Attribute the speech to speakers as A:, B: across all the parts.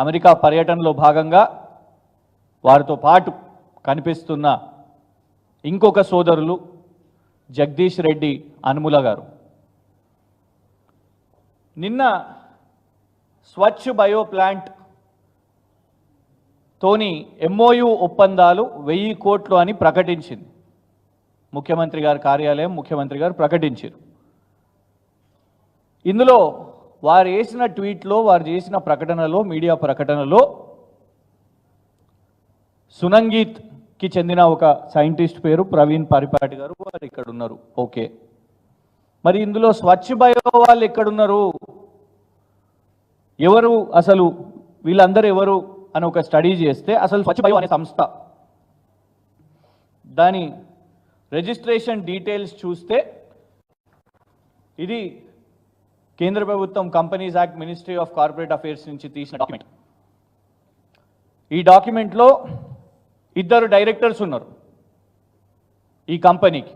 A: America పర్యటనలో భాగంగా వారితో పాటు కనిపిస్తున్న ఇంకొక సోదరులు జగదీష్ రెడ్డి అనుముల గారు. నిన్న స్వచ్ఛ బయో ప్లాంట్ తోని ఎంఓయు ఒప్పందాలు వెయ్యి కోట్లు అని ప్రకటించింది. ముఖ్యమంత్రి గారి కార్యాలయం ముఖ్యమంత్రి గారు ప్రకటించారు. ఇందులో వారు వేసిన ట్వీట్లో వారు చేసిన ప్రకటనలో మీడియా ప్రకటనలో సునంగీత్కి చెందిన ఒక సైంటిస్ట్ పేరు ప్రవీణ్ పరిపాటి గారు వారు ఇక్కడ ఉన్నారు ఓకే. మరి ఇందులో స్వచ్ఛ బయో వాళ్ళు ఎక్కడున్నారు? ఎవరు అసలు వీళ్ళందరూ ఎవరు అని ఒక స్టడీ చేస్తే అసలు స్వచ్ఛ బయో అనే సంస్థ. దాని రిజిస్ట్రేషన్ డీటెయిల్స్ చూస్తే ఇది కేంద్ర ప్రభుత్వం companies act ministry of corporate affairs నుంచి తీసిన డాక్యుమెంట్ ఈ డాక్యుమెంట్లో ఇద్దరు డైరెక్టర్స్ ఉన్నారు ఈ కంపెనీకి.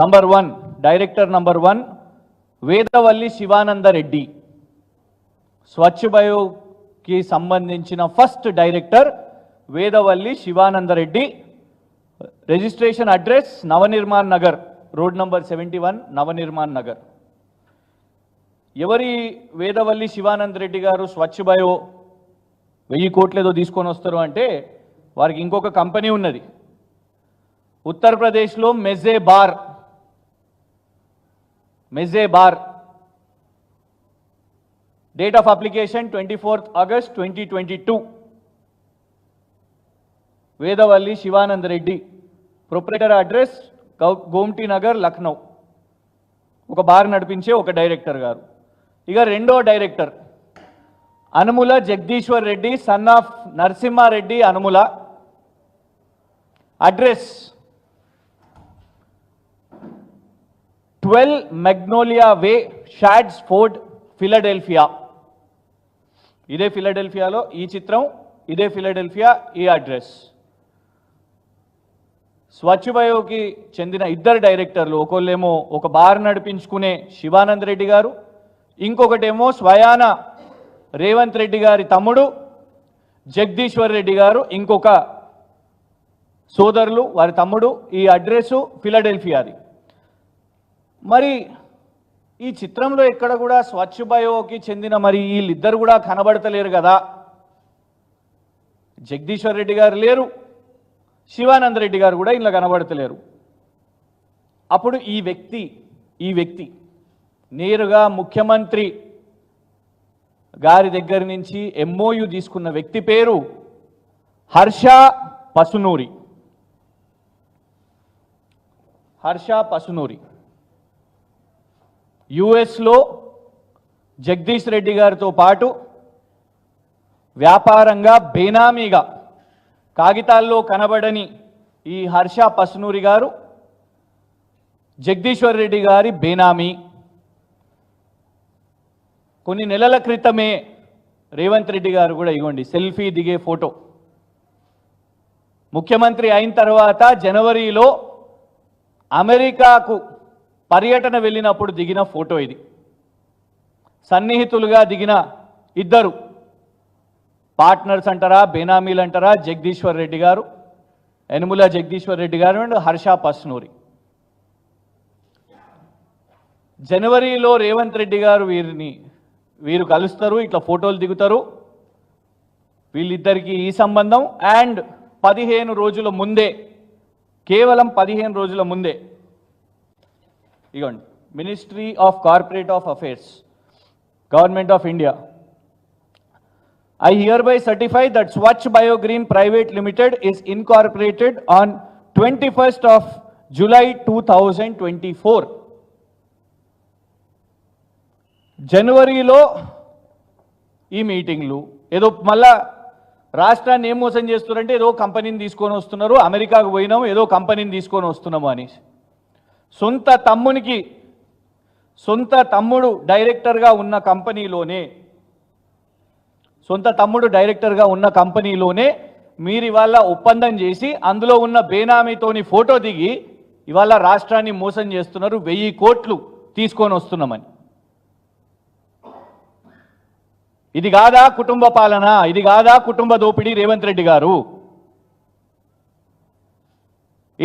A: Number one director number one Vedavalli Sivananda Reddy. Swachh బయోకి సంబంధించిన first director Vedavalli Sivananda Reddy. Registration address Navanirman Nagar road number seventy one Navanirman Nagar. ఎవరి వేదవల్లి శివానంద్ రెడ్డి గారు స్వచ్ఛ బయో వెయ్యి కోట్లేదో తీసుకొని వస్తారు అంటే వారికి ఇంకొక కంపెనీ ఉన్నది. ఉత్తరప్రదేశ్లో Mezze bar. Mezze bar. Date of application twenty fourth August twenty twenty two Vedavalli Shivanand Reddy. Proprietor address గౌ- గోమ్టీ నగర్ లక్నో. ఒక బార్ నడిపించే ఒక డైరెక్టర్ గారు. ఇక రెండో director. Anumula Jagadishwar Reddy son of Narasimhareddy Anumula. Address twelve Magnolia Way Chadds Ford Philadelphia. ఇదే ఫిలడెల్ఫియాలో ఈ చిత్రం ఇదే ఫిలడెల్ఫియా ఈ అడ్రస్. స్వచ్ఛబయోకి చెందిన ఇద్దరు డైరెక్టర్లు ఒకళ్ళేమో ఒక బార్ నడిపించుకునే శివానంద్ రెడ్డి గారు ఇంకొకటేమో స్వయాన రేవంత్ రెడ్డి గారి తమ్ముడు జగదీశ్వర్ రెడ్డి గారు ఇంకొక సోదరులు వారి తమ్ముడు ఈ అడ్రస్సు ఫిలడెల్ఫియాది. మరి ఈ చిత్రంలో ఎక్కడ కూడా స్వచ్ఛ బయోకి చెందిన మరి వీళ్ళిద్దరు కూడా కనబడతలేరు కదా. జగదీశ్వర్ రెడ్డి గారు లేరు శివానంద రెడ్డి గారు కూడా ఇలా కనబడతలేరు. అప్పుడు ఈ వ్యక్తి ఈ వ్యక్తి నేరుగా ముఖ్యమంత్రి గారి దగ్గర నుంచి ఎంఓయు తీసుకున్న వ్యక్తి పేరు హర్ష పసునూరి. హర్ష పసునూరి. యుఎస్లో జగదీష్ రెడ్డి గారితో పాటు వ్యాపారంగా బేనామీగా కాగితాల్లో కనబడని ఈ హర్ష పసునూరి గారు జగదీశ్వర్ రెడ్డి గారి బేనామీ. కొన్ని నెలల క్రితమే రేవంత్ రెడ్డి గారు కూడా ఇవ్వండి సెల్ఫీ దిగే ఫోటో. ముఖ్యమంత్రి అయిన తర్వాత జనవరిలో అమెరికాకు పర్యటన వెళ్ళినప్పుడు దిగిన ఫోటో ఇది. సన్నిహితులుగా దిగిన ఇద్దరు. పార్ట్నర్స్ అంటారా బేనామీలు అంటారా జగదీశ్వర్ రెడ్డి గారు యనుముల జగదీశ్వర్ రెడ్డి గారు అండ్ హర్ష పస్నూరి. జనవరిలో రేవంత్ రెడ్డి గారు వీరిని వీరు కలుస్తారు ఇట్లా ఫోటోలు దిగుతారు. వీళ్ళిద్దరికి ఈ సంబంధం. అండ్ పదిహేను రోజుల ముందే కేవలం పదిహేను రోజుల ముందే ఇగోండి ministry of corporate of affairs government of India I hereby certify that Swachh Biogreen Private Limited is incorporated on 21st of July 2024. జనవరిలో ఈ మీటింగ్లు ఏదో మళ్ళా రాష్ట్రాన్ని ఏం మోసం చేస్తున్నారంటే ఏదో కంపెనీని తీసుకొని వస్తున్నారు అమెరికాకు పోయినాం ఏదో కంపెనీని తీసుకొని వస్తున్నాము అని సొంత తమ్మునికి సొంత తమ్ముడు డైరెక్టర్గా ఉన్న కంపెనీలోనే సొంత తమ్ముడు డైరెక్టర్గా ఉన్న కంపెనీలోనే మీరు ఇవాళ ఒప్పందం చేసి అందులో ఉన్న బేనామీతోని ఫోటో దిగి ఇవాళ రాష్ట్రాన్ని మోసం చేస్తున్నారు వెయ్యి కోట్లు తీసుకొని వస్తున్నామని. ఇది కాదా కుటుంబ పాలన? ఇది కాదా కుటుంబ దోపిడీ? రేవంత్ రెడ్డి గారు.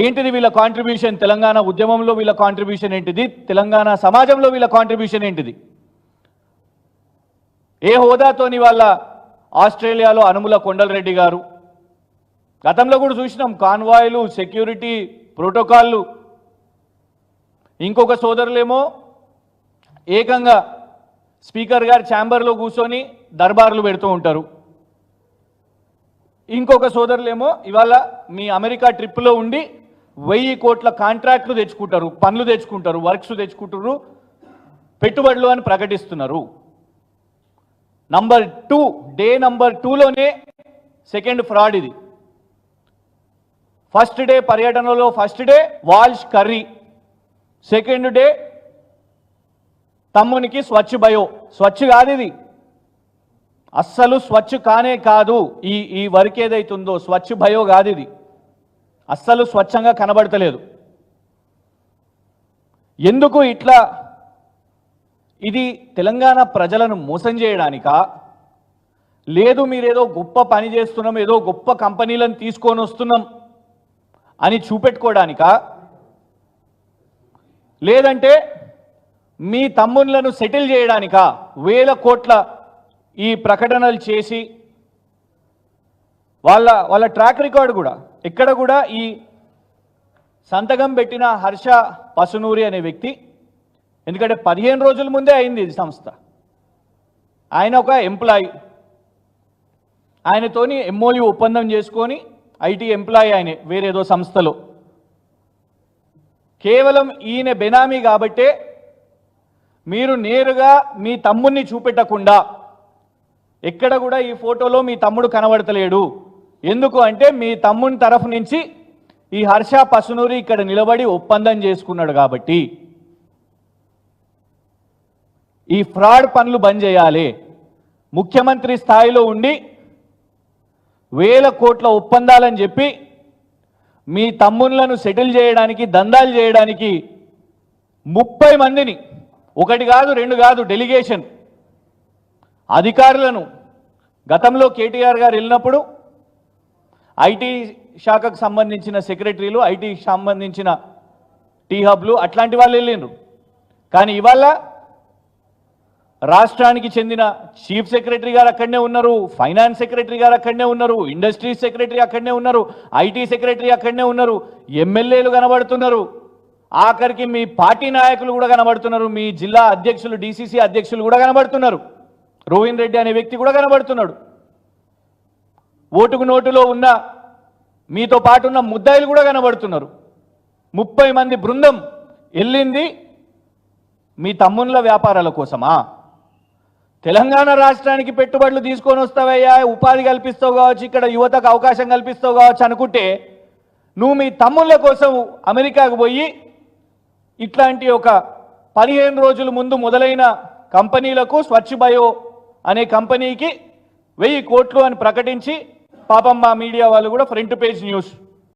A: ఏంటిది వీళ్ళ కాంట్రిబ్యూషన్ తెలంగాణ ఉద్యమంలో వీళ్ళ కాంట్రిబ్యూషన్ ఏంటిది? తెలంగాణ సమాజంలో వీళ్ళ కాంట్రిబ్యూషన్ ఏంటిది? ఏ హోదాతోని వాళ్ళ ఆస్ట్రేలియాలో అనుముల కొండలరెడ్డి గారు? గతంలో కూడా చూసినాం కాన్వాయ్లు సెక్యూరిటీ ప్రోటోకాల్లు ఇంకొక సోదరులేమో ఏకంగా స్పీకర్ గారు ఛాంబర్లో కూర్చొని దర్బార్లు పెడుతూ ఉంటారు. ఇంకొక సోదరులేమో ఇవాళ మీ అమెరికా ట్రిప్లో ఉండి వెయ్యి కోట్ల కాంట్రాక్ట్లు తెచ్చుకుంటారు పనులు తెచ్చుకుంటారు వర్క్స్ తెచ్చుకుంటారు పెట్టుబడులు అని ప్రకటిస్తున్నారు. నంబర్ టూ డే నంబర్ టూలోనే సెకండ్ ఫ్రాడ్ ఇది. ఫస్ట్ డే పర్యటనలో ఫస్ట్ డే వాల్ష్ కర్రీ సెకండ్ డే తమ్మునికి స్వచ్ఛ బయో. స్వచ్ఛ కాదు ఇది. అస్సలు స్వచ్ఛ కానే కాదు ఈ ఈ వర్క్ ఏదైతుందో. స్వచ్ఛ భయో కాదు ఇది. అస్సలు స్వచ్ఛంగా కనబడతలేదు. ఎందుకు ఇట్లా? ఇది తెలంగాణ ప్రజలను మోసం చేయడానికా? లేదు మీరేదో గొప్ప పని చేస్తున్నాం ఏదో గొప్ప కంపెనీలను తీసుకొని వస్తున్నాం అని చూపెట్టుకోవడానికా లేదంటే మీ తమ్ముళ్ళను సెటిల్ చేయడానికా? వేల కోట్ల ఈ ప్రకటనలు చేసి వాళ్ళ వాళ్ళ ట్రాక్ రికార్డు కూడా. ఎక్కడ కూడా ఈ సంతకం పెట్టిన హర్ష పసునూరి అనే వ్యక్తి ఎందుకంటే పదిహేను రోజుల ముందే అయింది ఇది సంస్థ. ఆయన ఒక ఎంప్లాయీ ఆయనతోని ఎంఓయూ ఒప్పందం చేసుకొని ఐటీ ఎంప్లాయీ ఆయనే వేరేదో సంస్థలో. కేవలం ఈయన బెనామీ కాబట్టే మీరు నేరుగా మీ తమ్ముణ్ణి చూపెట్టకుండా ఎక్కడ కూడా ఈ ఫోటోలో మీ తమ్ముడు కనబడతలేడు. ఎందుకు అంటే మీ తమ్ముని తరఫు నుంచి ఈ హర్ష పసునూరి ఇక్కడ నిలబడి ఒప్పందం చేసుకున్నాడు కాబట్టి. ఈ ఫ్రాడ్ పనులు బంద్ చేయాలి. ముఖ్యమంత్రి స్థాయిలో ఉండి వేల కోట్ల ఒప్పందాలని చెప్పి మీ తమ్ముళ్ళను సెటిల్ చేయడానికి దందాలు చేయడానికి ముప్పై మందిని ఒకటి కాదు రెండు కాదు డెలిగేషన్ అధికారులను. గతంలో కేటీఆర్ గారు వెళ్ళినప్పుడు ఐటీ శాఖకు సంబంధించిన సెక్రటరీలు ఐటీ సంబంధించిన టీ హబ్లు అట్లాంటి వాళ్ళు వెళ్ళిండ్రు. కానీ ఇవాళ రాష్ట్రానికి చెందిన చీఫ్ సెక్రటరీ గారు అక్కడనే ఉన్నారు ఫైనాన్స్ సెక్రటరీ గారు అక్కడనే ఉన్నారు ఇండస్ట్రీస్ సెక్రటరీ అక్కడనే ఉన్నారు ఐటీ సెక్రటరీ అక్కడనే ఉన్నారు ఎమ్మెల్యేలు కనబడుతున్నారు. ఆఖరికి మీ పార్టీ నాయకులు కూడా కనబడుతున్నారు మీ జిల్లా అధ్యక్షులు డీసీసీ అధ్యక్షులు కూడా కనబడుతున్నారు రోహిన్ రెడ్డి అనే వ్యక్తి కూడా కనబడుతున్నాడు. ఓటుకు నోటులో ఉన్న మీతో పాటు ఉన్న ముద్దాయిలు కూడా కనబడుతున్నారు. ముప్పై మంది బృందం వెళ్ళింది మీ తమ్ముళ్ళ వ్యాపారాల కోసమా? తెలంగాణ రాష్ట్రానికి పెట్టుబడులు తీసుకొని వస్తావయ్యా ఉపాధి కల్పిస్తావు కావచ్చు ఇక్కడ యువతకు అవకాశం కల్పిస్తావు కావచ్చు అనుకుంటే నువ్వు మీ తమ్ముళ్ళ కోసం అమెరికాకు పోయి ఇట్లాంటి ఒక పదిహేను రోజుల ముందు మొదలైన కంపెనీలకు స్వచ్ఛ బయో అనే కంపెనీకి వెయ్యి కోట్లు అని ప్రకటించి పాపం మా మీడియా వాళ్ళు కూడా ఫ్రంట్ పేజ్ న్యూస్.